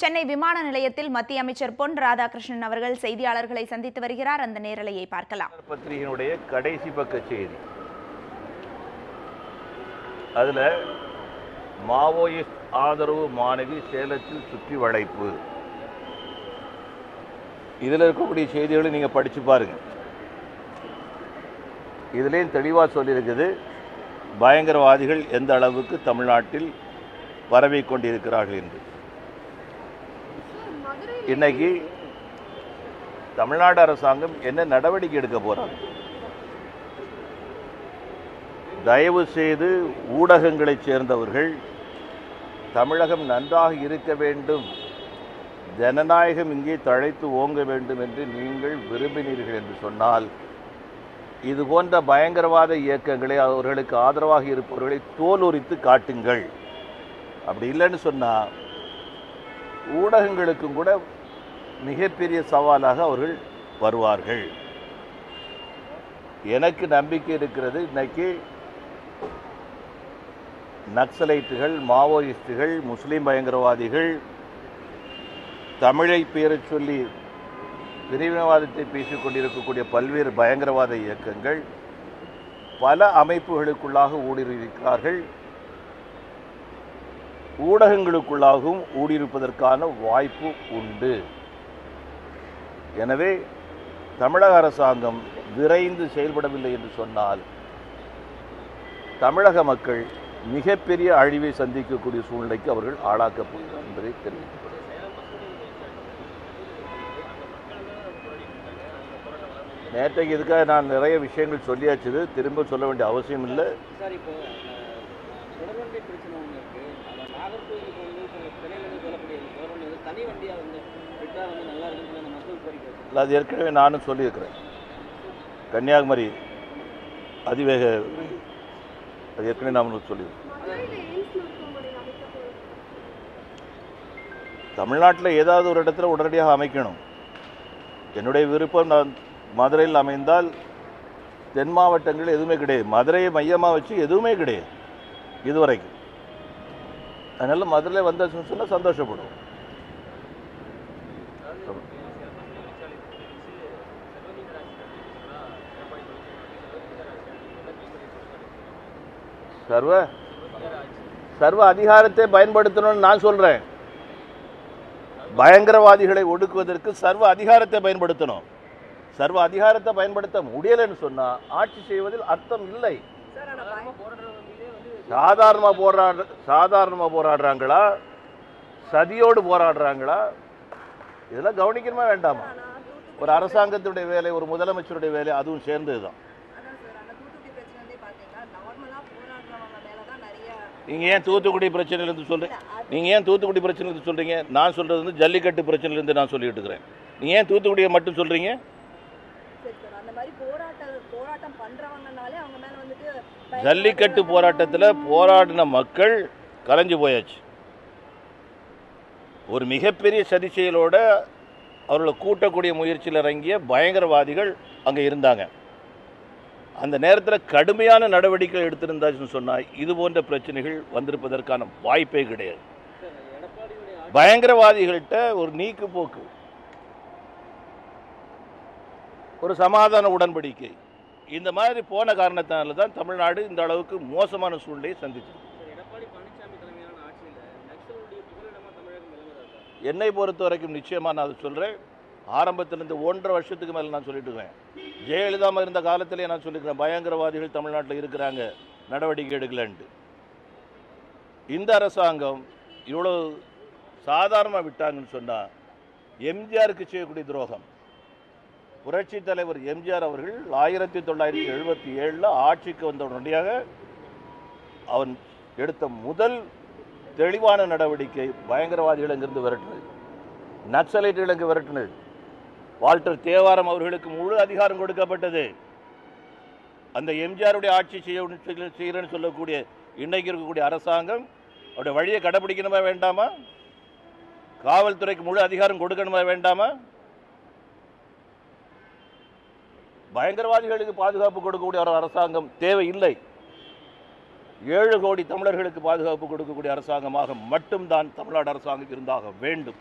சென்னை விமான நிலையத்தில் மத்திய அமைச்சர் பொன் ராதாகிருஷ்ணன் அவர்கள் செய்தியாளர்களை சந்தித்து வருகிறார். அந்த நேரலையை பார்க்கலாம். பத்திரிகையினுடைய கடைசி பக்க செய்தி. அதுல மாவோயிஸ்ட் ஆதரவு மாணவி சேலத்தில் சுற்றி வளைப்பு. இதில் இருக்கக்கூடிய செய்திகளை நீங்கள் படிச்சு பாருங்க. இதுலேயும் தெளிவாக சொல்லியிருக்குது பயங்கரவாதிகள் எந்த அளவுக்கு தமிழ்நாட்டில் பரவிக் கொண்டிருக்கிறார்கள் என்று. இன்னைக்கு தமிழ்நாடு அரசாங்கம் என்ன நடவடிக்கை எடுக்க போறாங்க? தயவு செய்து ஊடகங்களைச் சேர்ந்தவர்கள் தமிழகம் நன்றாக இருக்க வேண்டும். ஜனநாயகம் இங்கே தழைத்து ஓங்க வேண்டும் என்று நீங்கள் விரும்பினீர்கள் என்று சொன்னால் இது போன்ற பயங்கரவாத இயக்கங்களை அவர்களுக்கு ஆதரவாக இருப்பவர்களை தோலுரித்து காட்டுங்கள். அப்படி இல்லைன்னு சொன்னால் ஊடகங்களுக்கும் கூட மிகப்பெரிய சவாலாக அவர்கள் வருவார்கள். எனக்கு நம்பிக்கை இருக்கிறது இன்னைக்கு நக்சலைட்டுகள் மாவோயிஸ்டுகள் முஸ்லீம் பயங்கரவாதிகள் தமிழை பேரச் சொல்லி பிரிவினவாதத்தை பேசிக் கொண்டிருக்கக்கூடிய பல்வேறு பயங்கரவாத இயக்கங்கள் பல அமைப்புகளுக்குள்ளாக ஊடுருவிருக்கிறார்கள் ஊடகங்களுக்குள்ளாகவும் ஊடியிருப்பதற்கான வாய்ப்பு உண்டு. எனவே தமிழக அரசாங்கம் விரைந்து செயல்படவில்லை என்று சொன்னால் தமிழக மக்கள் மிகப்பெரிய அழிவை சந்திக்கக்கூடிய சூழ்நிலைக்கு அவர்கள் ஆளாக்கப் போகிறார் என்பதை தெரிவிக்கப்படுகிறது நேற்றைக்கு இதுக்காக நான் நிறைய விஷயங்கள் சொல்லியாச்சு. திரும்ப சொல்ல வேண்டிய அவசியம் இல்லை தொடர்வண்டி பிரச்சனை ஒன்று இருக்கு. அந்த நாகர்கோவிலுக்கு வந்து சில திரையிலிருந்து சொல்லக்கூடிய தொடர்வண்டி வந்து தனி வண்டியா வந்து விட்டா வந்து நல்லா இருக்குன்னு அந்த மக்கள் கோரிக்கை. இல்லை, அது ஏற்கனவே நானும் சொல்லியிருக்கிறேன். கன்னியாகுமரி அதிவேக அது ஏற்கனவே நான் உங்களுக்கு சொல்லியிருக்கேன் தமிழ்நாட்டில் ஏதாவது ஒரு இடத்துல உடனடியாக அமைக்கணும். என்னுடைய விருப்பம் நான் மதுரையில் அமைந்தால் தென் மாவட்டங்கள் எதுவுமே கிடையாது. மதுரையை மையமாக வச்சு எதுவுமே கிடையாது. இதுவரைக்கும். அதனால் மதுரை வந்தாச்சுன்னு சொன்னால் சந்தோஷப்படுவோம். சர்வ சர்வ அதிகாரத்தை பயன்படுத்தணும்னு நான் சொல்றேன். பயங்கரவாதிகளை ஒடுக்குவதற்கு சர்வ அதிகாரத்தை பயன்படுத்தணும். சர்வ அதிகாரத்தை பயன்படுத்த முடியலைன்னு சொன்னா ஆட்சி செய்வதில் அர்த்தம் இல்லை. சாதாரணமா போராடுற சாதாரணமா போராடுறாங்களா? சதியோடு போராடுறாங்களா? இதெல்லாம் கவனிக்கணுமா வேண்டாமா? ஒரு அரசாங்கத்துடைய வேலை ஒரு முதலமைச்சருடைய வேலை அதுவும் சேர்ந்தது தான் அதான் சார் அந்த தூத்துக்குடி பிரச்சனை வந்து பார்த்தீங்கன்னா நார்மலாக போராடுறவங்க மேலே தான் நிறைய நீங்க ஏன் தூத்துக்குடி பிரச்சனையிலிருந்து சொல்றீங்க நீங்க ஏன் தூத்துக்குடி பிரச்சனையிலிருந்து சொல்றீங்க? நான் சொல்றது வந்து ஜல்லிக்கட்டு பிரச்சனையிலிருந்து நான் சொல்லிட்டு இருக்கிறேன். நீங்க ஏன் தூத்துக்குடியை மட்டும் சொல்றீங்க? போராட்டம் பண்ணுறவங்கனாலே அவங்க மேலே வந்துட்டு ஜல்லிக்கட்டு போராட்டத்தில் போராடின மக்கள் கலைஞ்சு போயாச்சு. ஒரு மிகப்பெரிய சதி செயலோட அவர்களை கூட்டக்கூடிய முயற்சியில் இறங்கிய பயங்கரவாதிகள் அங்கே இருந்தாங்க. அந்த நேரத்தில் கடுமையான நடவடிக்கை எடுத்திருந்தாச்சுன்னு சொன்னால் இது போன்ற பிரச்சனைகள் வந்திருப்பதற்கான வாய்ப்பே கிடையாது. பயங்கரவாதிகள்கிட்ட ஒரு நீக்கு போக்கு ஒரு சமாதான உடன்படிக்கை இந்த மாதிரி போன காரணத்தினால தான் தமிழ்நாடு இந்த அளவுக்கு மோசமான சூழ்நிலையை சந்திச்சது. என்னை பொறுத்த வரைக்கும் நிச்சயமாக நான் அதை சொல்கிறேன் ஆரம்பத்திலிருந்து ஒன்றரை வருஷத்துக்கு மேலே நான் சொல்லிட்டு இருக்கேன். ஜெயலலிதா இருந்த காலத்திலே நான் சொல்லியிருக்கிறேன் பயங்கரவாதிகள் தமிழ்நாட்டில் இருக்கிறாங்க நடவடிக்கை எடுக்கலன்ட்டு. இந்த அரசாங்கம் இவ்வளோ சாதாரணமாக விட்டாங்கன்னு சொன்னால் எம்ஜிஆருக்கு செய்யக்கூடிய துரோகம். புரட்சித் தலைவர் எம்ஜிஆர் அவர்கள் ஆயிரத்தி தொள்ளாயிரத்தி எழுபத்தி ஏழில் ஆட்சிக்கு வந்த உடனடியாக அவன் எடுத்த முதல் தெளிவான நடவடிக்கை பயங்கரவாதிகள் அங்கிருந்து விரட்டினது. நக்சலைட்டுகள் அங்கு விரட்டினது. வால்டர் தேவாரம் அவர்களுக்கு முழு அதிகாரம் கொடுக்கப்பட்டது. அந்த எம்ஜிஆருடைய ஆட்சி செய்ய செய்கிறேன்னு சொல்லக்கூடிய இன்னைக்கு இருக்கக்கூடிய அரசாங்கம் அவருடைய வழியை கடைபிடிக்கணுமா வேண்டாமா? காவல்துறைக்கு முழு அதிகாரம் கொடுக்கணுமா வேண்டாமா? பயங்கரவாதிகளுக்கு பாதுகாப்பு கொடுக்கக்கூடிய ஒரு அரசாங்கம் தேவையில்லை. ஏழு கோடி தமிழர்களுக்கு பாதுகாப்பு கொடுக்கக்கூடிய அரசாங்கமாக மட்டும்தான் தமிழ்நாடு அரசாங்கம் இருந்தாக வேண்டும்.